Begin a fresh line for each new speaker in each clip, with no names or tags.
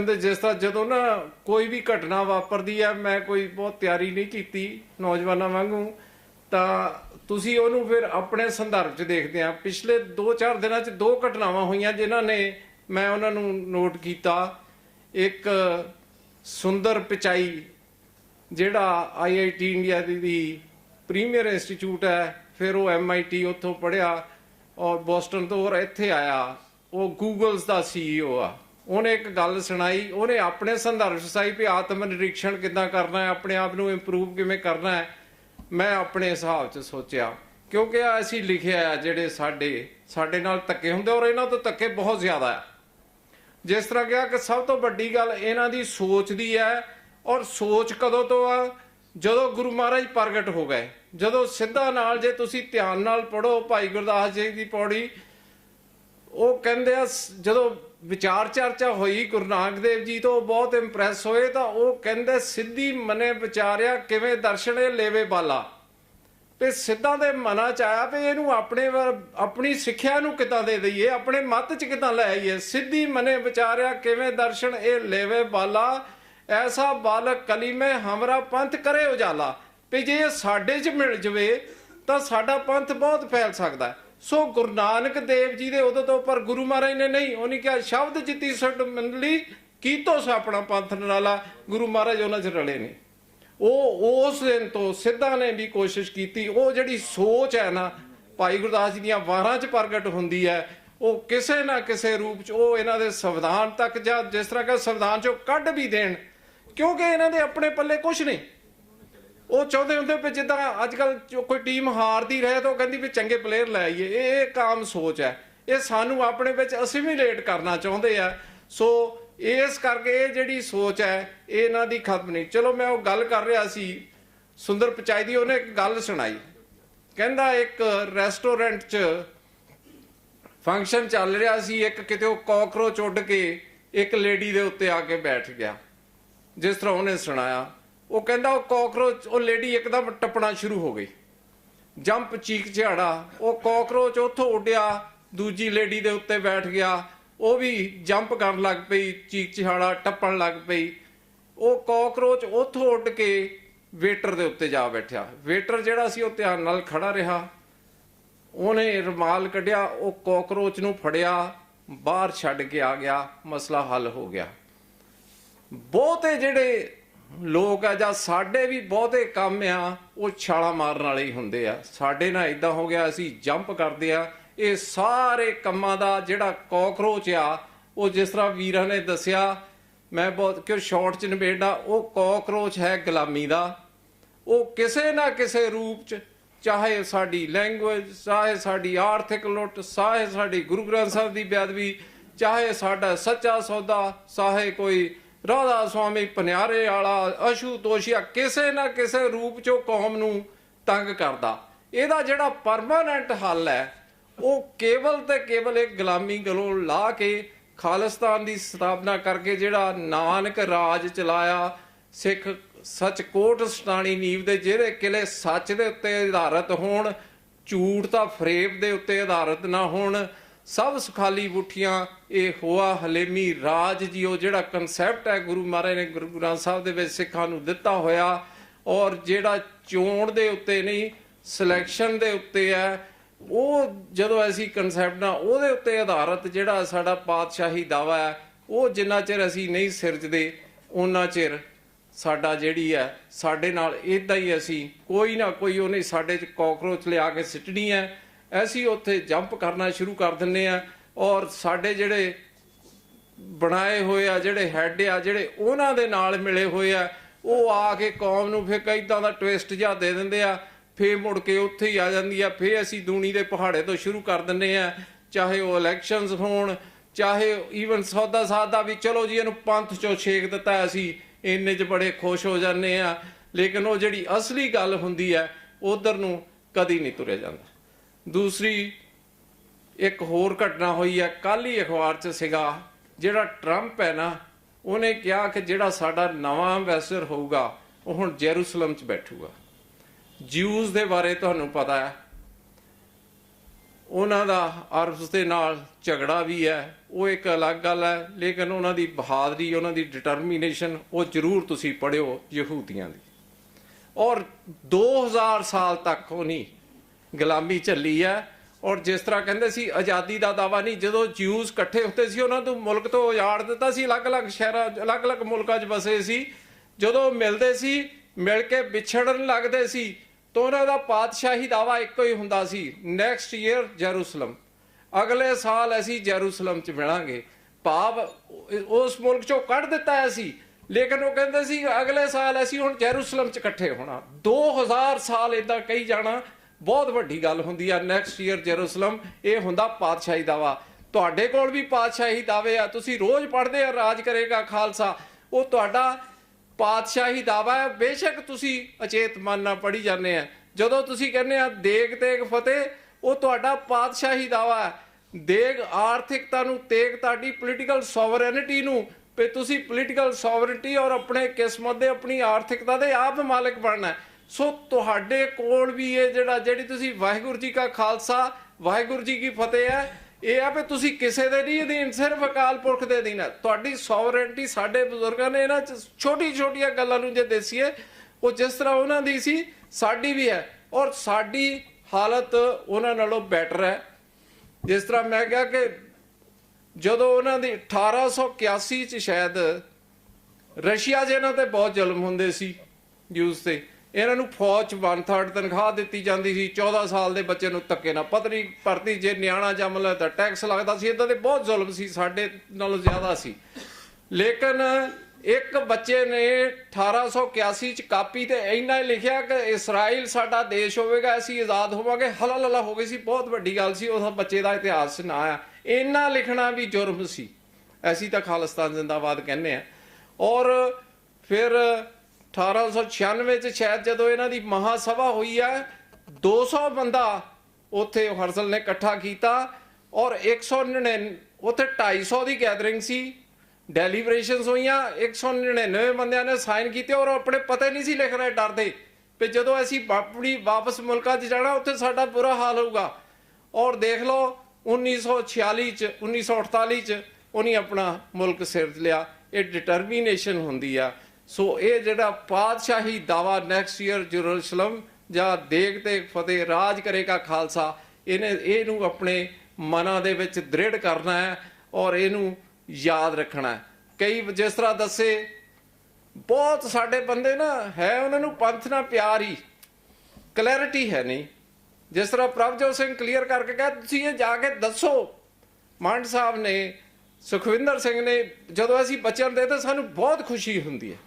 ਕਹਿੰਦੇ ਜਿਸ ਤਰ੍ਹਾਂ ਜਦੋਂ ਨਾ ਕੋਈ ਵੀ ਘਟਨਾ ਵਾਪਰਦੀ ਹੈ ਮੈਂ ਕੋਈ ਬਹੁਤ ਤਿਆਰੀ ਨਹੀਂ ਕੀਤੀ ਨੌਜਵਾਨਾਂ ਵਾਂਗੂ, ਤਾਂ ਤੁਸੀਂ ਉਹਨੂੰ ਫਿਰ ਆਪਣੇ ਸੰਦਰਭ 'ਚ ਦੇਖਦੇ ਆ। ਪਿਛਲੇ 2-4 ਦਿਨਾਂ 'ਚ ਦੋ ਘਟਨਾਵਾਂ ਹੋਈਆਂ ਜਿਨ੍ਹਾਂ ਨੇ ਮੈਂ ਉਹਨਾਂ ਨੂੰ ਨੋਟ ਕੀਤਾ। ਇੱਕ ਸੁੰਦਰ ਪਿਚਾਈ, ਜਿਹੜਾ ਆਈਆਈਟੀ ਇੰਡੀਆ ਦੀ ਪ੍ਰੀਮੀਅਰ ਇੰਸਟੀਚਿਊਟ ਹੈ, ਫਿਰ ਉਹ ਐਮਆਈਟੀ ਉੱਥੋਂ ਪੜਿਆ ਔਰ ਬੋਸਟਨ ਤੋਂ ਔਰ ਇੱਥੇ ਆਇਆ। ਉਹ ਗੂਗਲਸ ਦਾ ਸੀਈਓ ਆ। ਉਹਨੇ ਇੱਕ ਗੱਲ ਸੁਣਾਈ, ਉਹਨੇ ਆਪਣੇ ਸੰਦਰਭ ਸਾਈ ਵੀ ਆਤਮ ਨਿਰੀਖਣ ਕਿੱਦਾਂ ਕਰਨਾ ਹੈ, ਆਪਣੇ ਆਪ ਨੂੰ ਇੰਪਰੂਵ ਕਿਵੇਂ ਕਰਨਾ ਹੈ, ਮੈਂ ਆਪਣੇ ਹਿਸਾਬ 'ਚ ਸੋਚਿਆ। ਕਿਉਂਕਿ ਅਸੀਂ ਲਿਖਿਆ ਆ ਜਿਹੜੇ ਸਾਡੇ ਸਾਡੇ ਨਾਲ ਧੱਕੇ ਹੁੰਦੇ ਔਰ ਇਹਨਾਂ ਤੋਂ ਧੱਕੇ ਬਹੁਤ ਜ਼ਿਆਦਾ ਆ। ਜਿਸ ਤਰ੍ਹਾਂ ਕਿਹਾ ਕਿ ਸਭ ਤੋਂ ਵੱਡੀ ਗੱਲ ਇਹਨਾਂ ਦੀ ਸੋਚ ਦੀ ਹੈ ਔਰ ਸੋਚ ਕਦੋਂ ਤੋਂ ਆ? ਜਦੋਂ ਗੁਰੂ ਮਹਾਰਾਜ ਪ੍ਰਗਟ ਹੋ ਗਏ, ਜਦੋਂ ਸਿੱਧਾ ਨਾਲ ਜੇ ਤੁਸੀਂ ਧਿਆਨ ਨਾਲ ਪੜੋ ਭਾਈ ਗੁਰਦਾਸ ਜੀ ਦੀ ਪੌੜੀ, ਉਹ ਕਹਿੰਦੇ ਆ, ਜਦੋਂ ਵਿਚਾਰ ਚਰਚਾ ਹੋਈ ਗੁਰੂ ਨਾਨਕ ਦੇਵ ਜੀ ਤੋਂ, ਬਹੁਤ ਇੰਪ੍ਰੈਸ ਹੋਏ ਤਾਂ ਉਹ ਕਹਿੰਦੇ, ਸਿੱਧੀ ਮਨੇ ਵਿਚਾਰਿਆ, ਕਿਵੇਂ ਦਰਸ਼ਨੇ ਲੇਵੇ ਬਾਲਾ? ਤੇ ਸਿੱਧਾ ਦੇ ਮਨਾਂ ਚ ਆਇਆ ਵੀ ਇਹਨੂੰ ਆਪਣੇ ਵੱਲ- ਆਪਣੀ ਸਿੱਖਿਆ ਨੂੰ ਕਿੱਦਾਂ ਦੇ ਦਈਏ, ਆਪਣੇ ਮਤ ਚ ਕਿੱਦਾਂ ਲੈ ਆਈਏ? ਸਿੱਧੀ ਮਨੇ ਵਿਚਾਰਿਆ, ਕਿਵੇਂ ਦਰਸ਼ਨ ਇਹ ਲੇਵੇ ਬਾਲਾ? ਐਸਾ ਬਾਲਕ ਕਲੀਮੇ ਹਮਰਾ ਪੰਥ ਕਰੇ ਉਜਾਲਾ। ਵੀ ਜੇ ਸਾਡੇ ਚ ਮਿਲ ਜਵੇ, ਤਾਂ ਸਾਡਾ ਪੰਥ ਬਹੁਤ ਫੈਲ ਸਕਦਾ ਹੈ। ਸੋ ਗੁਰੂ ਨਾਨਕ ਦੇਵ ਜੀ ਦੇ ਉਦੋਂ ਤੋਂ ਪਰ ਗੁਰੂ ਮਹਾਰਾਜ ਨੇ ਨਹੀਂ ਉਹਨੇ ਕਿਹਾ, ਸ਼ਬਦ ਜਿੱਤੀ ਸਟ ਮੰਡਲੀ ਕੀਤੋ ਆਪਣਾ ਪੰਥ ਨਾਲਾ ਗੁਰੂ ਮਹਾਰਾਜ ਉਹਨਾਂ ਚ ਰਲੇ ਨੇ। ਉਹ ਉਸ ਦਿਨ ਤੋਂ ਸਿੱਧਾ ਨੇ ਵੀ ਕੋਸ਼ਿਸ਼ ਕੀਤੀ, ਉਹ ਜਿਹੜੀ ਸੋਚ ਹੈ ਨਾ, ਭਾਈ ਗੁਰਦਾਸ ਜੀ ਦੀਆਂ ਵਾਰਾਂ 'ਚ ਪ੍ਰਗਟ ਹੁੰਦੀ ਹੈ, ਉਹ ਕਿਸੇ ਨਾ ਕਿਸੇ ਰੂਪ 'ਚ ਉਹ ਇਹਨਾਂ ਦੇ ਸੰਵਿਧਾਨ ਤੱਕ ਜਾਂ ਜਿਸ ਤਰ੍ਹਾਂ ਕਿ ਸੰਵਿਧਾਨ 'ਚੋਂ ਕੱਢ ਵੀ ਦੇਣ, ਕਿਉਂਕਿ ਇਹਨਾਂ ਦੇ ਆਪਣੇ ਪੱਲੇ ਕੁਝ ਨਹੀਂ। ਉਹ ਚਾਹੁੰਦੇ ਹੁੰਦੇ ਵੀ ਜਿੱਦਾਂ ਅੱਜ ਕੱਲ ਕੋਈ ਟੀਮ ਹਾਰਦੀ ਰਹੇ ਤਾਂ ਉਹ ਕਹਿੰਦੀ ਵੀ ਚੰਗੇ ਪਲੇਅਰ ਲੈ ਆਈਏ। ਇਹ ਇੱਕ ਆਮ ਸੋਚ ਹੈ। ਇਹ ਸਾਨੂੰ ਆਪਣੇ ਵਿੱਚ ਅਸਿਮੀਲੇਟ ਕਰਨਾ ਚਾਹੁੰਦੇ ਆ। ਸੋ ਇਸ ਕਰਕੇ ਇਹ ਜਿਹੜੀ ਸੋਚ ਹੈ, ਇਹ ਇਹਨਾਂ ਦੀ ਖਤਮ ਨਹੀਂ। ਚਲੋ, ਮੈਂ ਉਹ ਗੱਲ ਕਰ ਰਿਹਾ ਸੀ। ਸੁੰਦਰ ਪਚਾਈ ਦੀ ਉਹਨੇ ਇੱਕ ਗੱਲ ਸੁਣਾਈ। ਕਹਿੰਦਾ ਇੱਕ ਰੈਸਟੋਰੈਂਟ 'ਚ ਫੰਕਸ਼ਨ ਚੱਲ ਰਿਹਾ ਸੀ। ਇੱਕ ਕਿਤੇ ਉਹ ਕਾਕਰੋਚ ਉੱਡ ਕੇ ਇੱਕ ਲੇਡੀ ਦੇ ਉੱਤੇ ਆ ਕੇ ਬੈਠ ਗਿਆ। ਜਿਸ ਤਰ੍ਹਾਂ ਉਹਨੇ ਸੁਣਾਇਆ। ਉਹ ਕਹਿੰਦਾ ਉਹ ਕਾਕਰੋਚ ਉਹ ਲੇਡੀ ਇੱਕਦਮ ਟੱਪਣਾ ਸ਼ੁਰੂ ਹੋ ਗਈ। ਜੰਪ ਚੀਕ ਝਾੜਾ, ਉਹ ਕਾਕਰੋਚ ਉੱਥੋਂ ਉੱਡਿਆ, ਦੂਜੀ ਲੇਡੀ ਦੇ ਉੱਤੇ ਬੈਠ ਗਿਆ। ਉਹ ਵੀ ਜੰਪ ਕਰਨ ਲੱਗ ਪਈ, ਚੀਕ ਝਾੜਾ, ਟੱਪਣ ਲੱਗ ਪਈ। ਉਹ ਕਾਕਰੋਚ ਉੱਥੋਂ ਉੱਡ ਕੇ ਵੇਟਰ ਦੇ ਉੱਤੇ ਜਾ ਬੈਠਿਆ। ਵੇਟਰ ਜਿਹੜਾ ਸੀ ਉਹ ਧਿਆਨ ਨਾਲ ਖੜਾ ਰਿਹਾ। ਉਹਨੇ ਰੁਮਾਲ ਕੱਢਿਆ, ਉਹ ਕਾਕਰੋਚ ਨੂੰ ਫੜਿਆ, ਬਾਹਰ ਛੱਡ ਕੇ ਆ ਗਿਆ, ਮਸਲਾ ਹੱਲ ਹੋ ਗਿਆ। ਬਹੁਤੇ ਜਿਹੜੇ ਲੋਕ ਆ ਜਾਂ ਸਾਡੇ ਵੀ ਬਹੁਤੇ ਕੰਮ ਆ, ਉਹ ਛਾਲਾ ਮਾਰਨ ਵਾਲੇ ਹੀ ਹੁੰਦੇ ਆ। ਸਾਡੇ ਨਾਲ ਇਦਾਂ ਹੋ ਗਿਆ, ਅਸੀਂ ਜੰਪ ਕਰਦੇ ਆ। ਇਹ ਸਾਰੇ ਕੰਮਾਂ ਦਾ ਜਿਹੜਾ ਕਾਕਰੋਚ ਆ, ਉਹ ਜਿਸ ਤਰ੍ਹਾਂ ਵੀਰਾਂ ਨੇ ਦੱਸਿਆ, ਮੈਂ ਬਹੁਤ ਕਿ ਸ਼ਾਰਟ ਚ ਨਿਬੇੜਾ ਉਹ ਕਾਕਰੋਚ ਹੈ ਗੁਲਾਮੀ ਦਾ। ਉਹ ਕਿਸੇ ਨਾ ਕਿਸੇ ਰੂਪ ਚ, ਚਾਹੇ ਸਾਡੀ ਲੈਂਗੁਏਜ ਚਾਹੇ ਸਾਡੀ ਆਰਥਿਕ ਲੁੱਟ, ਚਾਹੇ ਸਾਡੀ ਗੁਰੂ ਗ੍ਰੰਥ ਸਾਹਿਬ ਦੀ ਬੇਅਦਬੀ, ਚਾਹੇ ਸਾਡਾ ਸੱਚਾ ਸੌਦਾ, ਚਾਹੇ ਕੋਈ ਰਾਧਾ ਸੁਆਮੀ ਪਨਿਆਰੇ ਵਾਲਾ ਅਸ਼ੂ ਤੋਸ਼ੀਆ ਕਿਸੇ ਨਾ ਕਿਸੇ ਰੂਪ ਚੋਂ ਕੌਮ ਨੂੰ ਤੰਗ ਕਰਦਾ। ਇਹਦਾ ਜਿਹੜਾ ਪਰਮਾਨੈਂਟ ਹੱਲ ਹੈ, ਉਹ ਕੇਵਲ ਤੇ ਕੇਵਲ ਇੱਕ ਗੁਲਾਮੀ ਗਲੋਂ ਲਾ ਕੇ ਖਾਲਿਸਤਾਨ ਦੀ ਸਥਾਪਨਾ ਕਰਕੇ ਜਿਹੜਾ ਨਾਨਕ ਰਾਜ ਚਲਾਇਆ, ਸਿੱਖ ਸੱਚਕੋਟ ਸਟਾਣੀ ਨੀਵ ਦੇ ਜਿਹੜੇ ਕਿਲੇ ਸੱਚ ਦੇ ਉੱਤੇ ਆਧਾਰਿਤ ਹੋਣ, ਝੂਠ ਤਾਂ ਫਰੇਬ ਦੇ ਉੱਤੇ ਆਧਾਰਿਤ ਨਾ ਹੋਣ ਸਭ ਸੁਖਾਲੀ ਬੁੱਠੀਆਂ, ਇਹ ਹੋਆ ਹਲੇਮੀ ਰਾਜ ਜੀਓ, ਜਿਹੜਾ ਕਨਸੈਪਟ ਹੈ ਗੁਰੂ ਮਹਾਰਾਜ ਨੇ ਗੁਰੂ ਗ੍ਰੰਥ ਸਾਹਿਬ ਦੇ ਵਿੱਚ ਸਿੱਖਾਂ ਨੂੰ ਦਿੱਤਾ ਹੋਇਆ। ਔਰ ਜਿਹੜਾ ਚੋਣ ਦੇ ਉੱਤੇ ਨਹੀਂ ਸਿਲੈਕਸ਼ਨ ਦੇ ਉੱਤੇ ਹੈ, ਉਹ ਜਦੋਂ ਅਸੀਂ ਕਨਸੈਪਟ ਨਾਲ ਉਹਦੇ ਉੱਤੇ ਆਧਾਰਿਤ ਜਿਹੜਾ ਸਾਡਾ ਪਾਤਸ਼ਾਹੀ ਦਾਵਾ ਹੈ, ਉਹ ਜਿੰਨਾ ਚਿਰ ਅਸੀਂ ਨਹੀਂ ਸਿਰਜਦੇ ਉਹਨਾਂ ਚਿਰ ਸਾਡਾ ਜਿਹੜੀ ਹੈ, ਸਾਡੇ ਨਾਲ ਇਦਾਂ ਹੀ ਅਸੀਂ ਕੋਈ ਨਾ ਕੋਈ ਉਹਨੇ ਸਾਡੇ ਚ ਕਾਕਰੋਚ ਲਿਆ ਕੇ ਸਿੱਟਣੀ ਹੈ। ਅਸੀਂ ਉੱਥੇ ਜੰਪ ਕਰਨਾ ਸ਼ੁਰੂ ਕਰ ਦਿੰਨੇ ਆ ਔਰ ਸਾਡੇ ਜਿਹੜੇ ਬਣਾਏ ਹੋਏ ਆ, ਜਿਹੜੇ ਹੈੱਡ ਆ, ਜਿਹੜੇ ਉਹਨਾਂ ਦੇ ਨਾਲ ਮਿਲੇ ਹੋਏ ਆ, ਉਹ ਆ ਕੇ ਕੌਮ ਨੂੰ ਫਿਰ ਕਈਦਾਂ ਦਾ ਟਵਿਸਟ ਜਿਹਾ ਦੇ ਦਿੰਦੇ ਆ, ਫੇਰ ਮੁੜ ਕੇ ਉੱਥੇ ਹੀ ਆ ਜਾਂਦੀ ਆ, ਫੇਰ ਅਸੀਂ ਦੂਣੀ ਦੇ ਪਹਾੜੇ ਤੋਂ ਸ਼ੁਰੂ ਕਰ ਦਿੰਨੇ ਆ, ਚਾਹੇ ਉਹ ਇਲੈਕਸ਼ਨਸ ਹੋਣ, ਚਾਹੇ ਈਵਨ ਸੌਦਾ ਸਾਦਾ ਵੀ ਚਲੋ ਜੀ ਇਹਨੂੰ ਪੰਥ ਚੋਂ ਛੇਕ ਦਿੱਤਾ, ਅਸੀਂ ਇੰਨੇ 'ਚ ਬੜੇ ਖੁਸ਼ ਹੋ ਜਾਂਦੇ ਆ, ਲੇਕਿਨ ਉਹ ਜਿਹੜੀ ਅਸਲੀ ਗੱਲ ਹੁੰਦੀ ਹੈ ਉਧਰ ਨੂੰ ਕਦੀ ਨਹੀਂ ਤੁਰਿਆ ਜਾਂਦਾ। ਦੂਸਰੀ, ਇੱਕ ਹੋਰ ਘਟਨਾ ਹੋਈ ਹੈ ਕੱਲ ਹੀ ਅਖਬਾਰ 'ਚ ਸੀਗਾ, ਜਿਹੜਾ ਟਰੰਪ ਹੈ ਨਾ, ਉਹਨੇ ਕਿਹਾ ਕਿ ਜਿਹੜਾ ਸਾਡਾ ਨਵਾਂ ਐਮਬੈਸਡਰ ਹੋਊਗਾ, ਉਹ ਹੁਣ ਜੈਰੂਸਲਮ 'ਚ ਬੈਠੂਗਾ। ਜਿਊਜ਼ ਦੇ ਬਾਰੇ ਤੁਹਾਨੂੰ ਪਤਾ ਹੈ, ਉਹਨਾਂ ਦਾ ਅਰਬਸ ਦੇ ਨਾਲ ਝਗੜਾ ਵੀ ਹੈ, ਉਹ ਇੱਕ ਅਲੱਗ ਗੱਲ ਹੈ, ਲੇਕਿਨ ਉਹਨਾਂ ਦੀ ਬਹਾਦਰੀ, ਉਹਨਾਂ ਦੀ ਡਿਟਰਮੀਨੇਸ਼ਨ ਉਹ ਜ਼ਰੂਰ ਤੁਸੀਂ ਪੜਿਓ ਯਹੂਦੀਆਂ ਦੀ। ਔਰ 2000 ਸਾਲ ਤੱਕ ਉਹ ਨਹੀਂ ਗੁਲਾਮੀ ਝੱਲੀ ਹੈ ਔਰ ਜਿਸ ਤਰ੍ਹਾਂ ਕਹਿੰਦੇ ਸੀ, ਆਜ਼ਾਦੀ ਦਾ ਦਾਵਾ ਨਹੀਂ, ਜਦੋਂ ਜਿਊਸ ਇਕੱਠੇ ਹੁੰਦੇ ਸੀ, ਉਹਨਾਂ ਨੂੰ ਮੁਲਕ ਤੋਂ ਉਜਾੜ ਦਿੱਤਾ ਸੀ, ਅਲੱਗ-ਅਲੱਗ ਸ਼ਹਿਰਾਂ, ਅਲੱਗ-ਅਲੱਗ ਮੁਲਕਾਂ 'ਚ ਵਸੇ ਸੀ। ਜਦੋਂ ਮਿਲਦੇ ਸੀ, ਮਿਲ ਕੇ ਵਿਛੜਨ ਲੱਗਦੇ ਸੀ, ਤਾਂ ਉਹਨਾਂ ਦਾ ਪਾਤਸ਼ਾਹੀ ਦਾਵਾ ਇੱਕੋ ਹੀ ਹੁੰਦਾ ਸੀ ਨੈਕਸਟ ਈਅਰ ਜੈਰੂਸਲਮ ਅਗਲੇ ਸਾਲ ਅਸੀਂ ਜੈਰੂਸਲਮ 'ਚ ਮਿਲਾਂਗੇ। ਭਾਵ ਉਸ ਮੁਲਕ 'ਚੋਂ ਕੱਢ ਦਿੱਤਾ ਹੈ ਸੀ ਲੇਕਿਨ ਉਹ ਕਹਿੰਦੇ ਸੀ, ਅਗਲੇ ਸਾਲ ਅਸੀਂ ਹੁਣ ਜੈਰੂਸਲਮ 'ਚ ਇਕੱਠੇ ਹੋਣਾ। 2000 ਸਾਲ ਇਦਾਂ ਕਹੀ ਜਾਣਾ ਬਹੁਤ ਵੱਡੀ ਗੱਲ ਹੁੰਦੀ ਆ ਨੈਕਸਟ ਈਅਰ ਜੈਰੂਸਲਮ, ਇਹ ਹੁੰਦਾ ਪਾਤਸ਼ਾਹੀ ਦਾਵਾ। ਤੁਹਾਡੇ ਕੋਲ ਵੀ ਪਾਤਸ਼ਾਹੀ ਦਾਵੇ ਆ, ਤੁਸੀਂ ਰੋਜ਼ ਪੜ੍ਹਦੇ ਆ, ਰਾਜ ਕਰੇਗਾ ਖਾਲਸਾ। ਉਹ ਤੁਹਾਡਾ ਪਾਤਸ਼ਾਹੀ ਦਾਵਾ ਹੈ ਬੇਸ਼ੱਕ ਤੁਸੀਂ ਅਚੇਤ ਮਨ ਨਾਲ ਪੜ੍ਹੀ ਜਾਂਦੇ ਆ। ਜਦੋਂ ਤੁਸੀਂ ਕਹਿੰਦੇ ਆ ਦੇਗ ਤੇਗ ਫਤਿਹ, ਉਹ ਤੁਹਾਡਾ ਪਾਤਸ਼ਾਹੀ ਦਾਵਾ ਹੈ ਦੇਗ ਆਰਥਿਕਤਾ ਨੂੰ, ਤੇਗ ਤੁਹਾਡੀ ਪੋਲੀਟੀਕਲ ਸੋਵਰੈਨਿਟੀ ਨੂੰ, ਵੀ ਤੁਸੀਂ ਪੋਲੀਟੀਕਲ ਸੋਵਰੇਨਿਟੀ ਔਰ ਆਪਣੇ ਕਿਸਮਤ ਦੇ, ਆਪਣੀ ਆਰਥਿਕਤਾ ਦੇ ਆਪ ਮਾਲਕ ਬਣਨਾ ਹੈ। ਸੋ ਤੁਹਾਡੇ ਕੋਲ ਵੀ ਇਹ ਜਿਹੜਾ ਜਿਹੜੀ ਤੁਸੀਂ ਵਾਹਿਗੁਰੂ ਜੀ ਕਾ ਖਾਲਸਾ, ਵਾਹਿਗੁਰੂ ਜੀ ਕੀ ਫਤਿਹ ਹੈ, ਇਹ ਆ ਵੀ ਤੁਸੀਂ ਕਿਸੇ ਦੇ ਨਹੀਂ ਅਧੀਨ ਸਿਰਫ ਅਕਾਲ ਪੁਰਖ ਦੇ ਅਧੀਨ ਹੈ। ਤੁਹਾਡੀ ਸੋਵਰੇਨਿਟੀ ਸਾਡੇ ਬਜ਼ੁਰਗਾਂ ਨੇ ਇਹਨਾਂ ਚ ਛੋਟੀ ਛੋਟੀਆਂ ਗੱਲਾਂ ਨੂੰ ਜੇ ਦੇਸੀਏ, ਉਹ ਜਿਸ ਤਰ੍ਹਾਂ ਉਹਨਾਂ ਦੀ ਸੀ, ਸਾਡੀ ਵੀ ਹੈ। ਔਰ ਸਾਡੀ ਹਾਲਤ ਉਹਨਾਂ ਨਾਲੋਂ ਬੈਟਰ ਹੈ। ਜਿਸ ਤਰ੍ਹਾਂ ਮੈਂ ਕਿਹਾ ਕਿ ਜਦੋਂ ਉਹਨਾਂ ਦੀ 1881 ਚ ਸ਼ਾਇਦ ਰਸ਼ੀਆ 'ਚ ਇਹਨਾਂ ਤੇ ਬਹੁਤ ਜ਼ੁਲਮ ਹੁੰਦੇ ਸੀ ਯੂਜ਼ ਤੇ ਇਹਨਾਂ ਨੂੰ ਫੌਜ 'ਚ 1/3 ਤਨਖਾਹ ਦਿੱਤੀ ਜਾਂਦੀ ਸੀ 14 ਸਾਲ ਦੇ ਬੱਚੇ ਨੂੰ ਧੱਕੇ ਨਾਲ। ਪਤਨੀ ਭਰਤੀ ਜੇ ਨਿਆਣਾ ਜੰਮ ਲੈ ਤਾਂ ਟੈਕਸ ਲੱਗਦਾ ਸੀ ਇਦਾਂ ਦੇ ਬਹੁਤ ਜ਼ੁਲਮ ਸੀ, ਸਾਡੇ ਨਾਲੋਂ ਜ਼ਿਆਦਾ ਸੀ। ਲੇਕਿਨ ਇੱਕ ਬੱਚੇ ਨੇ 1881 ਚ ਕਾਪੀ ਤੇ ਇੰਨਾ ਹੀ ਲਿਖਿਆ ਕਿ ਇਸਰਾਈਲ ਸਾਡਾ ਦੇਸ਼ ਹੋਵੇਗਾ, ਅਸੀਂ ਆਜ਼ਾਦ ਹੋਵਾਂਗੇ, ਹਲਲਲਾ ਹੋ ਗਈ ਸੀ, ਬਹੁਤ ਵੱਡੀ ਗੱਲ ਸੀ ਉਸ ਬੱਚੇ ਦਾ ਇਤਿਹਾਸ ਨਾ ਆ। ਇੰਨਾ ਲਿਖਣਾ ਵੀ ਜੁਰਮ ਸੀ। ਅਸੀਂ ਤਾਂ ਖਾਲਿਸਤਾਨ ਜ਼ਿੰਦਾਬਾਦ ਕਹਿੰਦੇ ਆ। ਔਰ ਫਿਰ 1896 ਚ ਸ਼ਾਇਦ ਜਦੋਂ ਇਹਨਾਂ ਦੀ ਮਹਾ ਸਭਾ ਹੋਈ ਹੈ 200 ਬੰਦਾ ਉੱਥੇ ਹਰਸਲ ਨੇ ਇਕੱਠਾ ਕੀਤਾ ਔਰ 199 ਉੱਥੇ 250 ਦੀ ਗੈਦਰਿੰਗ ਸੀ ਡੈਲੀਬਰੇਸ਼ਨਸ ਹੋਈਆਂ 199 ਬੰਦਿਆਂ ਨੇ ਸਾਈਨ ਕੀਤੇ ਔਰ ਉਹ ਆਪਣੇ ਪਤੇ ਨਹੀਂ ਸੀ ਲਿਖ ਰਹੇ, ਡਰਦੇ ਵੀ ਜਦੋਂ ਅਸੀਂ ਆਪਣੀ ਵਾਪਸ ਮੁਲਕਾਂ 'ਚ ਜਾਣਾ, ਉੱਥੇ ਸਾਡਾ ਬੁਰਾ ਹਾਲ ਹੋਊਗਾ। ਔਰ ਦੇਖ ਲਓ 1946 ਚ 1948 ਚ ਉਹਨੇ ਆਪਣਾ ਮੁਲਕ ਸਿਰ ਲਿਆ। ਇਹ ਡਿਟਰਮੀਨੇਸ਼ਨ ਹੁੰਦੀ ਆ। ਸੋ ਇਹ ਜਿਹੜਾ ਪਾਤਸ਼ਾਹੀ ਦਾਵਾ ਨੈਕਸਟ ਈਅਰ ਜਰੂਸਲਮ ਜਾਂ ਦੇਗ ਤੇ ਫਤਿਹ ਰਾਜ ਕਰੇਗਾ ਖਾਲਸਾ, ਇਹਨੇ ਇਹਨੂੰ ਆਪਣੇ ਮਨਾਂ ਦੇ ਵਿੱਚ ਦ੍ਰਿੜ ਕਰਨਾ ਹੈ ਔਰ ਇਹਨੂੰ ਯਾਦ ਰੱਖਣਾ ਹੈ। ਕਈ ਜਿਸ ਤਰ੍ਹਾਂ ਦੱਸੇ, ਬਹੁਤ ਸਾਡੇ ਬੰਦੇ ਨਾ ਹੈ ਉਹਨਾਂ ਨੂੰ ਪੰਥ ਨਾਲ ਪਿਆਰ ਹੀ ਕਲੈਰਿਟੀ ਹੈ ਨਹੀਂ। ਜਿਸ ਤਰ੍ਹਾਂ ਪ੍ਰਭਜੋਤ ਸਿੰਘ ਕਲੀਅਰ ਕਰਕੇ ਕਹੇ, ਤੁਸੀਂ ਇਹ ਜਾ ਕੇ ਦੱਸੋ। ਮੰਡ ਸਾਹਿਬ ਨੇ, ਸੁਖਵਿੰਦਰ ਸਿੰਘ ਨੇ, ਜਦੋਂ ਅਸੀਂ ਬੱਚਿਆਂ ਨੂੰ ਦੇਤੇ ਸਾਨੂੰ ਬਹੁਤ ਖੁਸ਼ੀ ਹੁੰਦੀ ਹੈ।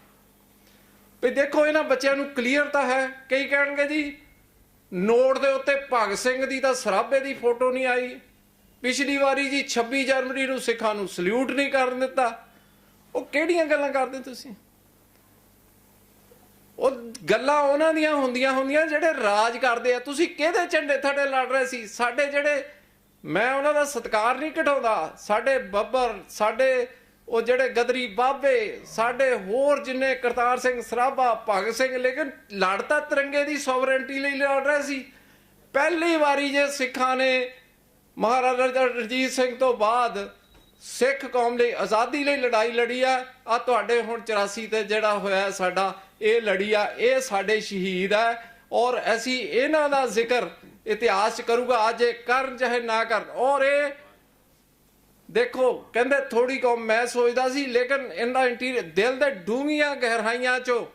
ਵੀ ਦੇਖੋ ਇਹਨਾਂ ਬੱਚਿਆਂ ਨੂੰ ਕਲੀਅਰ ਤਾਂ ਹੈ, ਕਈ ਕਹਿਣਗੇ ਜੀ, ਨੋਟ ਦੇ ਉੱਤੇ ਭਗਤ ਸਿੰਘ ਦੀ ਤਾਂ ਸਰਾਬੇ ਦੀ ਫੋਟੋ ਨਹੀਂ ਆਈ। ਪਿਛਲੀ ਵਾਰੀ ਜੀ 26 ਜਨਵਰੀ ਨੂੰ ਸਿੱਖਾਂ ਨੂੰ ਸਲੂਟ ਨਹੀਂ ਕਰਨ ਦਿੱਤਾ। ਉਹ ਕਿਹੜੀਆਂ ਗੱਲਾਂ ਕਰਦੇ ਤੁਸੀਂ? ਉਹ ਗੱਲਾਂ ਉਹਨਾਂ ਦੀਆਂ ਹੁੰਦੀਆਂ ਹੁੰਦੀਆਂ ਜਿਹੜੇ ਰਾਜ ਕਰਦੇ ਆ। ਤੁਸੀਂ ਕਿਹਦੇ ਝੰਡੇ ਥੱਲੇ ਲੜ ਰਹੇ ਸੀ? ਸਾਡੇ ਜਿਹੜੇ ਮੈਂ ਉਹਨਾਂ ਦਾ ਸਤਿਕਾਰ ਨਹੀਂ ਘਟਾਉਂਦਾ। ਸਾਡੇ ਬੱਬਰ, ਸਾਡੇ ਉਹ ਜਿਹੜੇ ਗਦਰੀ ਬਾਬੇ, ਸਾਡੇ ਹੋਰ ਜਿੰਨੇ ਕਰਤਾਰ ਸਿੰਘ ਸਰਾਭਾ, ਭਗਤ ਸਿੰਘ, ਲੇਕਿਨ ਲੜਤਾ ਤਿਰੰਗੇ ਦੀ ਸੋਵਰੈਂਟੀ ਲਈ ਲੜ ਰਹੇ ਸੀ। ਪਹਿਲੀ ਵਾਰੀ ਜੇ ਸਿੱਖਾਂ ਨੇ ਮਹਾਰਾਜਾ ਰਣਜੀਤ ਸਿੰਘ ਤੋਂ ਬਾਅਦ ਸਿੱਖ ਕੌਮ ਲਈ ਆਜ਼ਾਦੀ ਲਈ ਲੜਾਈ ਲੜੀ ਆ ਆ ਤੁਹਾਡੇ ਹੁਣ 84 ਤੇ ਜਿਹੜਾ ਹੋਇਆ ਸਾਡਾ, ਇਹ ਲੜੀ ਆ, ਇਹ ਸਾਡੇ ਸ਼ਹੀਦ ਆ, ਔਰ ਅਸੀਂ ਇਹਨਾਂ ਦਾ ਜ਼ਿਕਰ ਇਤਿਹਾਸ ਚ ਕਰੂਗਾ, ਅੱਜ ਇਹ ਕਰਨ ਚਾਹੇ ਨਾ ਕਰਨ, ਔਰ ਇਹ ਦੇਖੋ, ਕਹਿੰਦੇ ਥੋੜੀ ਕੌਮ ਮੈਂ ਸੋਚਦਾ ਸੀ, ਲੇਕਿਨ ਇਹਦਾ ਇੰਟੀਰੀਅਰ ਦਿਲ ਦੇ ਡੂੰਘੀਆਂ ਗਹਿਰਾਈਆਂ ਚੋਂ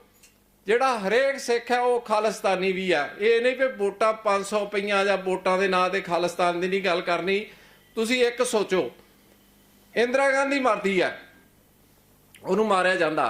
ਜਿਹੜਾ ਹਰੇਕ ਸਿੱਖ ਹੈ, ਉਹ ਖਾਲਿਸਤਾਨੀ ਵੀ ਆ ਇਹ ਨਹੀਂ ਵੀ ਵੋਟਾਂ 500 ਪਈਆਂ ਜਾਂ ਵੋਟਾਂ ਦੇ ਨਾਂ ਤੇ ਖਾਲਿਸਤਾਨ ਦੀ ਨਹੀਂ ਗੱਲ ਕਰਨੀ। ਤੁਸੀਂ ਇੱਕ ਸੋਚੋ, ਇੰਦਰਾ ਗਾਂਧੀ ਮਰਦੀ ਹੈ, ਉਹਨੂੰ ਮਾਰਿਆ ਜਾਂਦਾ।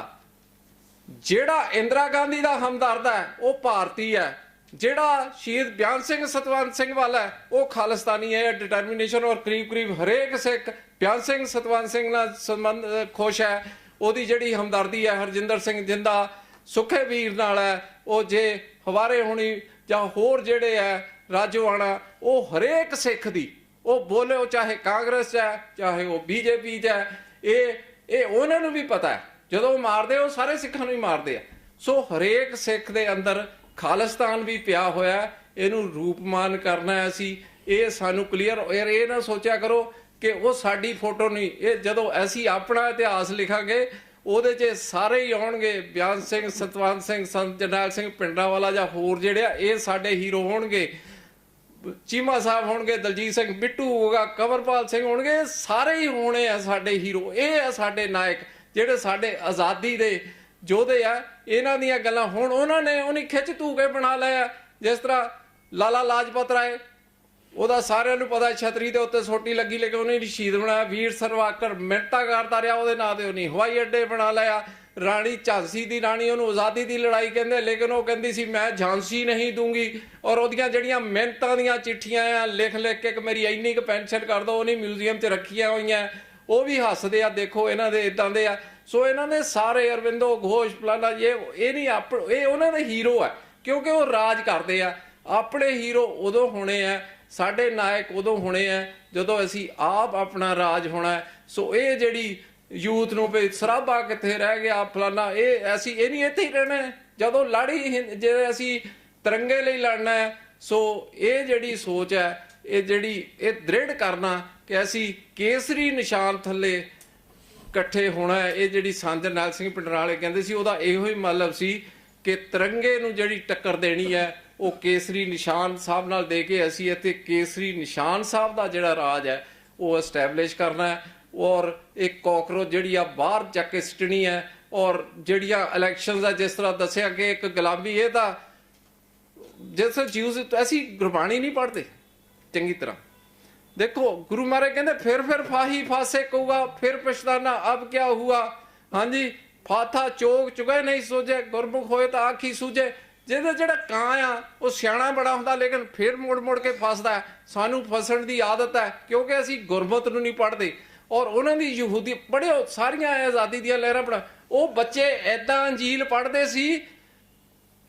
ਜਿਹੜਾ ਇੰਦਰਾ ਗਾਂਧੀ ਦਾ ਹਮਦਰਦ ਹੈ, ਉਹ ਭਾਰਤੀ ਹੈ। ਜਿਹੜਾ ਸ਼ਹੀਦ ਬਿਆਨ ਸਿੰਘ ਸਤਵੰਤ ਸਿੰਘ ਵਾਲਾ ਹੈ, ਉਹ ਖਾਲਿਸਤਾਨੀ ਹੈ ਡਿਟਰਮੀਨੇਸ਼ਨ ਔਰ ਕਰੀਬ ਕਰੀਬ ਹਰੇਕ ਸਿੱਖ ਬਿਆਨ ਸਿੰਘ ਸਤਵੰਤ ਸਿੰਘ ਨਾਲ ਸੰਬੰਧ ਖੁਸ਼ ਹੈ। ਉਹਦੀ ਜਿਹੜੀ ਹਮਦਰਦੀ ਹੈ, ਹਰਜਿੰਦਰ ਸਿੰਘ ਜਿੰਦਾ ਸੁੱਖੇ ਵੀਰ ਨਾਲ ਹੈ, ਉਹ ਜੇ ਹਵਾਰੇ ਹੋਣੀ ਜਾਂ ਹੋਰ ਜਿਹੜੇ ਹੈ ਰਾਜੋਆਣਾ ਉਹ ਹਰੇਕ ਸਿੱਖ ਦੀ, ਉਹ ਬੋਲੇ ਉਹ ਚਾਹੇ ਕਾਂਗਰਸ 'ਚ ਹੈ, ਚਾਹੇ ਉਹ ਬੀਜੇਪੀ 'ਚ ਹੈ, ਇਹ ਇਹ ਉਹਨਾਂ ਨੂੰ ਵੀ ਪਤਾ ਹੈ। ਜਦੋਂ ਉਹ ਮਾਰਦੇ ਉਹ ਸਾਰੇ ਸਿੱਖਾਂ ਨੂੰ ਹੀ ਮਾਰਦੇ ਆ। ਸੋ ਹਰੇਕ ਸਿੱਖ ਦੇ ਅੰਦਰ ਖਾਲਿਸਤਾਨ ਵੀ ਪਿਆ ਹੋਇਆ ਇਹਨੂੰ ਰੂਪਮਾਨ ਕਰਨਾ ਹੈ ਅਸੀਂ। ਇਹ ਸਾਨੂੰ ਕਲੀਅਰ ਯਾਰ ਇਹ ਨਾ ਸੋਚਿਆ ਕਰੋ ਕਿ ਉਹ ਸਾਡੀ ਫੋਟੋ ਨਹੀਂ, ਇਹ ਜਦੋਂ ਅਸੀਂ ਆਪਣਾ ਇਤਿਹਾਸ ਲਿਖਾਂਗੇ, ਉਹਦੇ 'ਚ ਸਾਰੇ ਹੀ ਆਉਣਗੇ, ਬਿਆਨ ਸਿੰਘ ਸਤਵੰਤ ਸਿੰਘ, ਸੰਤ ਜਰਨੈਲ ਸਿੰਘ ਪਿੰਡਰਾਵਾਲਾ ਜਾਂ ਹੋਰ ਜਿਹੜੇ ਆ, ਇਹ ਸਾਡੇ ਹੀਰੋ ਹੋਣਗੇ। ਚੀਮਾ ਸਾਹਿਬ ਹੋਣਗੇ, ਦਲਜੀਤ ਸਿੰਘ, ਬਿੱਟੂ ਹੋਗਾ ਕਵਰਪਾਲ ਸਿੰਘ ਹੋਣਗੇ, ਇਹ ਸਾਰੇ ਹੀ ਹੋਣੇ ਆ ਸਾਡੇ ਹੀਰੋ ਇਹ ਆ ਸਾਡੇ ਨਾਇਕ, ਜਿਹੜੇ ਸਾਡੇ ਆਜ਼ਾਦੀ ਦੇ ਯੋਧੇ ਆ, ਇਹਨਾਂ ਦੀਆਂ ਗੱਲਾਂ। ਹੁਣ ਉਹਨਾਂ ਨੇ ਉਹਨੇ ਖਿੱਚ ਧੂ ਕੇ ਬਣਾ ਲਿਆ ਜਿਸ ਤਰ੍ਹਾਂ ਲਾਲਾ ਲਾਜਪਤ ਰਾਏ, ਉਹਦਾ ਸਾਰਿਆਂ ਨੂੰ ਪਤਾ ਛਤਰੀ ਦੇ ਉੱਤੇ ਸੋਟੀ ਲੱਗੀ, ਲੇਕਿਨ ਉਹਨੇ ਸ਼ਹੀਦ ਬਣਾਇਆ। ਵੀਰ ਸਰਵਾਕਰ ਮਿੰਟਾਂ ਕਰਦਾ ਰਿਹਾ, ਉਹਦੇ ਨਾਂ ਤੇ ਉਹਨੇ ਹਵਾਈ ਅੱਡੇ ਬਣਾ ਲਿਆ ਰਾਣੀ ਝਾਂਸੀ ਦੀ ਰਾਣੀ, ਉਹਨੂੰ ਆਜ਼ਾਦੀ ਦੀ ਲੜਾਈ ਕਹਿੰਦੇ, ਲੇਕਿਨ ਉਹ ਕਹਿੰਦੀ ਸੀ, ਮੈਂ ਝਾਂਸੀ ਨਹੀਂ ਦੂੰਗੀ। ਔਰ ਉਹਦੀਆਂ ਜਿਹੜੀਆਂ ਮਿਹਨਤਾਂ ਦੀਆਂ ਚਿੱਠੀਆਂ ਆ ਲਿਖ ਲਿਖ ਕੇ ਕਿ ਮੇਰੀ ਇੰਨੀ ਕੁ ਪੈਨਸ਼ਨ ਕਰ ਦੋ, ਉਹਨੇ ਮਿਊਜ਼ੀਅਮ 'ਚ ਰੱਖੀਆਂ ਹੋਈਆਂ। ਉਹ ਵੀ ਹੱਸਦੇ ਆ, ਦੇਖੋ ਇਹਨਾਂ ਦੇ ਇਦਾਂ ਦੇ ਆ। ਸੋ ਇਹਨਾਂ ਦੇ ਸਾਰੇ ਅਰਵਿੰਦੋ, ਘੋਸ਼, ਫਲਾਨਾ ਇਹ ਇਹ ਨਹੀਂ ਆਪ, ਇਹ ਉਹਨਾਂ ਦੇ ਹੀਰੋ ਆ, ਕਿਉਂਕਿ ਉਹ ਰਾਜ ਕਰਦੇ ਆ। ਆਪਣੇ ਹੀਰੋ ਉਦੋਂ ਹੋਣੇ ਆ, ਸਾਡੇ ਨਾਇਕ ਉਦੋਂ ਹੋਣੇ ਆ, ਜਦੋਂ ਅਸੀਂ ਆਪ ਆਪਣਾ ਰਾਜ ਹੋਣਾ ਸੋ ਇਹ ਜਿਹੜੀ ਯੂਥ ਨੂੰ ਵੀ ਸਰਾਬਾ ਕਿੱਥੇ ਰਹਿ ਗਿਆ, ਫਲਾਨਾ, ਇਹ ਅਸੀਂ, ਇਹ ਨਹੀਂ ਇੱਥੇ ਹੀ ਰਹਿਣਾ ਜਦੋਂ ਲੜੀ ਹਿੰ- ਜੇ ਅਸੀਂ ਤਿਰੰਗੇ ਲਈ ਲੜਨਾ ਹੈ, ਸੋ ਇਹ ਜਿਹੜੀ ਸੋਚ ਹੈ ਇਹ ਜਿਹੜੀ ਇਹ ਦ੍ਰਿੜ ਕਰਨਾ ਕਿ ਅਸੀਂ ਕੇਸਰੀ ਨਿਸ਼ਾਨ ਥੱਲੇ ਇਕੱਠੇ ਹੋਣਾ ਇਹ ਜਿਹੜੀ ਸੰਤ ਜਰਨੈਲ ਸਿੰਘ ਪਿੰਡਰਾਲੇ ਕਹਿੰਦੇ ਸੀ, ਉਹਦਾ ਇਹੋ ਹੀ ਮਤਲਬ ਸੀ ਕਿ ਤਿਰੰਗੇ ਨੂੰ ਜਿਹੜੀ ਟੱਕਰ ਦੇਣੀ ਹੈ, ਉਹ ਕੇਸਰੀ ਨਿਸ਼ਾਨ ਸਾਹਿਬ ਨਾਲ ਦੇ ਕੇ ਅਸੀਂ ਇੱਥੇ ਕੇਸਰੀ ਨਿਸ਼ਾਨ ਸਾਹਿਬ ਦਾ ਜਿਹੜਾ ਰਾਜ ਹੈ, ਉਹ ਐਸਟੈਬਲਿਸ਼ ਕਰਨਾ ਹੈ। ਔਰ ਇੱਕ ਕਾਕਰੋਚ ਜਿਹੜੀ ਆ, ਬਾਹਰ ਚੱਕ ਕੇ ਸਿੱਟਣੀ ਹੈ। ਔਰ ਜਿਹੜੀਆਂ ਇਲੈਕਸ਼ਨ ਦਾ ਜਿਸ ਤਰ੍ਹਾਂ ਦੱਸਿਆ ਕਿ ਇੱਕ ਗੁਲਾਮੀ ਇਹ ਤਾਂ ਜਿਸ ਜੀਵ ਅਸੀਂ ਗੁਰਬਾਣੀ ਨਹੀਂ ਪੜ੍ਹਦੇ। ਚੰਗੀ ਤਰ੍ਹਾਂ। ਦੇਖੋ, ਗੁਰੂ ਮਹਾਰਾਜ ਕਹਿੰਦੇ, ਫਿਰ ਫਿਰ ਫਾਹੀ, ਫਾਸੇ ਕਹੂਗਾ, ਫਿਰ ਪਛਤਾਨਾ, ਅਬ ਕਿਆ ਹੁਆ? ਹਾਂਜੀ, ਫਾਥਾ ਚੋਕ ਚੁਗੇ ਨਹੀਂ ਸੋਜੇ ਗੁਰਮੁਖ ਹੋਏ ਤਾਂ ਆਖੀ ਸੂਝੇ। ਜਿਹਦਾ ਜਿਹੜਾ ਕਾਂ ਆ, ਉਹ ਸਿਆਣਾ ਬੜਾ ਹੁੰਦਾ, ਲੇਕਿਨ ਫਿਰ ਮੁੜ ਮੁੜ ਕੇ ਫਸਦਾ ਸਾਨੂੰ ਫਸਣ ਦੀ ਆਦਤ ਹੈ, ਕਿਉਂਕਿ ਅਸੀਂ ਗੁਰਮਤ ਨੂੰ ਨਹੀਂ ਪੜ੍ਹਦੇ। ਔਰ ਉਹਨਾਂ ਦੀ ਯਹੂਦੀ ਪੜ੍ਹਿਓ ਸਾਰੀਆਂ ਆਜ਼ਾਦੀ ਦੀਆਂ ਲਹਿਰਾਂ ਪੜ ਉਹ ਬੱਚੇ ਐਦਾਂ ਅੰਜੀਲ ਪੜ੍ਹਦੇ ਸੀ,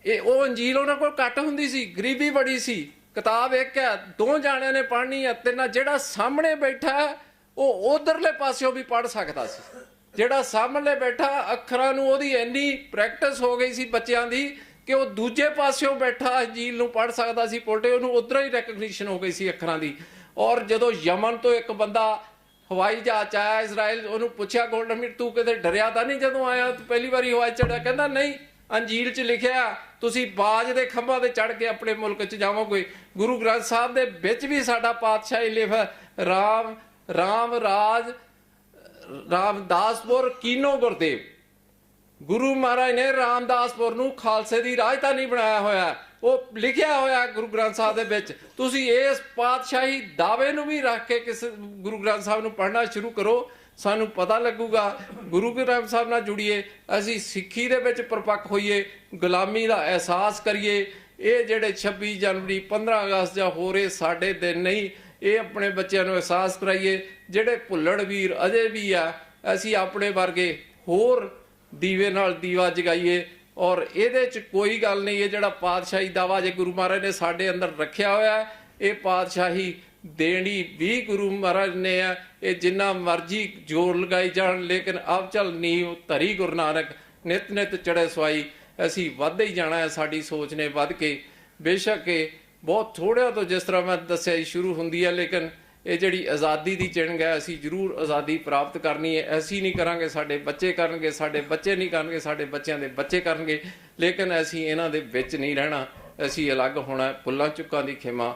ਇਹ ਉਹ ਅੰਜੀਲ ਉਹਨਾਂ ਕੋਲ ਘੱਟ ਹੁੰਦੀ ਸੀ, ਗਰੀਬੀ ਬੜੀ ਸੀ। ਕਿਤਾਬ ਇੱਕ ਹੈ, ਦੋ ਜਾਣਿਆਂ ਨੇ ਪੜ੍ਹਨੀ ਹੈ, ਤੇ ਨਾ ਜਿਹੜਾ ਸਾਹਮਣੇ ਬੈਠਾ ਉਹ ਉਧਰਲੇ ਪਾਸਿਓਂ ਵੀ ਪੜ੍ਹ ਸਕਦਾ ਸੀ। ਜਿਹੜਾ ਸਾਹਮਣੇ ਬੈਠਾ, ਅੱਖਰਾਂ ਨੂੰ ਉਹਦੀ ਇੰਨੀ ਪ੍ਰੈਕਟਿਸ ਹੋ ਗਈ ਸੀ ਬੱਚਿਆਂ ਦੀ ਕਿ ਉਹ ਦੂਜੇ ਪਾਸਿਓਂ ਬੈਠਾ ਅੰਜੀਲ ਨੂੰ ਪੜ੍ਹ ਸਕਦਾ ਸੀ ਪੋਲਟੇ ਉਹਨੂੰ ਉਧਰੋਂ ਹੀ ਰੈਕਗਨੀਸ਼ਨ ਹੋ ਗਈ ਸੀ ਅੱਖਰਾਂ ਦੀ। ਔਰ ਜਦੋਂ ਯਮਨ ਤੋਂ ਇੱਕ ਬੰਦਾ ਹਵਾਈ ਜਹਾਜ਼ ਆਇਆ ਇਜ਼ਰਾਈਲ ਉਹਨੂੰ ਪੁੱਛਿਆ, ਗੋਲਡਨ ਤੂੰ ਕਿਤੇ ਡਰਿਆ ਤਾਂ ਨਹੀਂ ਜਦੋਂ ਆਇਆ? ਪਹਿਲੀ ਵਾਰੀ ਹਵਾਈ ਚੜਿਆ ਕਹਿੰਦਾ, ਨਹੀਂ, ਅੰਜੀਲ 'ਚ ਲਿਖਿਆ ਤੁਸੀਂ ਬਾਜ ਦੇ ਖੰਭਾਂ ਤੇ ਚੜ ਕੇ ਆਪਣੇ ਮੁਲਕ 'ਚ ਜਾਵੋਗੇ। ਗੁਰੂ ਗ੍ਰੰਥ ਸਾਹਿਬ ਦੇ ਵਿੱਚ ਵੀ ਸਾਡਾ ਪਾਤਸ਼ਾਹੀ ਲਿਖਿਆ ਰਾਮ ਰਾਮ ਰਾਜ, ਰਾਮਦਾਸਪੁਰ, ਕੀਨੋ ਗੁਰਦੇਵ। ਗੁਰੂ ਮਹਾਰਾਜ ਨੇ ਰਾਮਦਾਸਪੁਰ ਨੂੰ ਖਾਲਸੇ ਦੀ ਰਾਜਧਾਨੀ ਬਣਾਇਆ ਹੋਇਆ ਉਹ ਲਿਖਿਆ ਹੋਇਆ ਗੁਰੂ ਗ੍ਰੰਥ ਸਾਹਿਬ ਦੇ ਵਿੱਚ। ਤੁਸੀਂ ਇਸ ਪਾਤਸ਼ਾਹੀ ਦਾਅਵੇ ਨੂੰ ਵੀ ਰੱਖ ਕੇ ਕਿਸ ਗੁਰੂ ਗ੍ਰੰਥ ਸਾਹਿਬ ਨੂੰ ਪੜ੍ਹਨਾ ਸ਼ੁਰੂ ਕਰੋ। ਸਾਨੂੰ ਪਤਾ ਲੱਗੂਗਾ, ਗੁਰੂ ਗ੍ਰੰਥ ਸਾਹਿਬ ਨਾਲ ਜੁੜੀਏ, ਅਸੀਂ ਸਿੱਖੀ ਦੇ ਵਿੱਚ ਪਰਪੱਕ ਹੋਈਏ, ਗੁਲਾਮੀ ਦਾ ਅਹਿਸਾਸ ਕਰੀਏ, ਇਹ ਜਿਹੜੇ 26 ਜਨਵਰੀ 15 ਅਗਸਤ ਜਾਂ ਹੋਰ ਇਹ ਸਾਡੇ ਦਿਨ ਨਹੀਂ, ਇਹ ਆਪਣੇ ਬੱਚਿਆਂ ਨੂੰ ਅਹਿਸਾਸ ਕਰਾਈਏ, ਜਿਹੜੇ ਭੁੱਲੜ ਵੀਰ ਅਜੇ ਵੀ ਆ, ਅਸੀਂ ਆਪਣੇ ਵਰਗੇ ਹੋਰ ਦੀਵੇ ਨਾਲ ਦੀਵਾ ਜਗਾਈਏ, ਔਰ ਇਹਦੇ ਚ ਕੋਈ ਗੱਲ ਨਹੀਂ, ਇਹ ਜਿਹੜਾ ਪਾਤਸ਼ਾਹੀ ਦਾਵਾ ਜੇ ਗੁਰੂ ਮਹਾਰਾਜ ਨੇ ਸਾਡੇ ਅੰਦਰ ਰੱਖਿਆ ਹੋਇਆ, ਇਹ ਪਾਤਸ਼ਾਹੀ ਦੇਣੀ ਵੀ ਗੁਰੂ ਮਹਾਰਾਜ ਨੇ ਆ, ਇਹ ਜਿੰਨਾ ਮਰਜ਼ੀ ਜੋਰ ਲਗਾਈ ਜਾਣ, ਲੇਕਿਨ ਆਪ ਚਲ ਨੀਵ ਧਰੀ ਗੁਰੂ ਨਾਨਕ, ਨਿਤ ਨਿਤ ਚੜੇ ਸਵਾਈ, ਅਸੀਂ ਵੱਧਦੇ ਹੀ ਜਾਣਾ ਹੈ, ਸਾਡੀ ਸੋਚ ਨੇ ਵੱਧ ਕੇ ਬੇਸ਼ੱਕ ਇਹ ਬਹੁਤ ਥੋੜ੍ਹਾ ਤੋਂ ਜਿਸ ਤਰ੍ਹਾਂ ਮੈਂ ਦੱਸਿਆ ਸੀ ਸ਼ੁਰੂ ਹੁੰਦੀ ਹੈ, ਲੇਕਿਨ ਇਹ ਜਿਹੜੀ ਆਜ਼ਾਦੀ ਦੀ ਚਿੰਗ ਹੈ, ਅਸੀਂ ਜ਼ਰੂਰ ਆਜ਼ਾਦੀ ਪ੍ਰਾਪਤ ਕਰਨੀ ਹੈ ਅਸੀਂ ਨਹੀਂ ਕਰਾਂਗੇ, ਸਾਡੇ ਬੱਚੇ ਕਰਨਗੇ, ਸਾਡੇ ਬੱਚੇ ਨਹੀਂ ਕਰਨਗੇ, ਸਾਡੇ ਬੱਚਿਆਂ ਦੇ ਬੱਚੇ ਕਰਨਗੇ, ਲੇਕਿਨ ਅਸੀਂ ਇਹਨਾਂ ਦੇ ਵਿੱਚ ਨਹੀਂ ਰਹਿਣਾ, ਅਸੀਂ ਅਲੱਗ ਹੋਣਾ ਹੈ। ਚੁੱਕਾਂ ਦੀ ਖਿਮਾ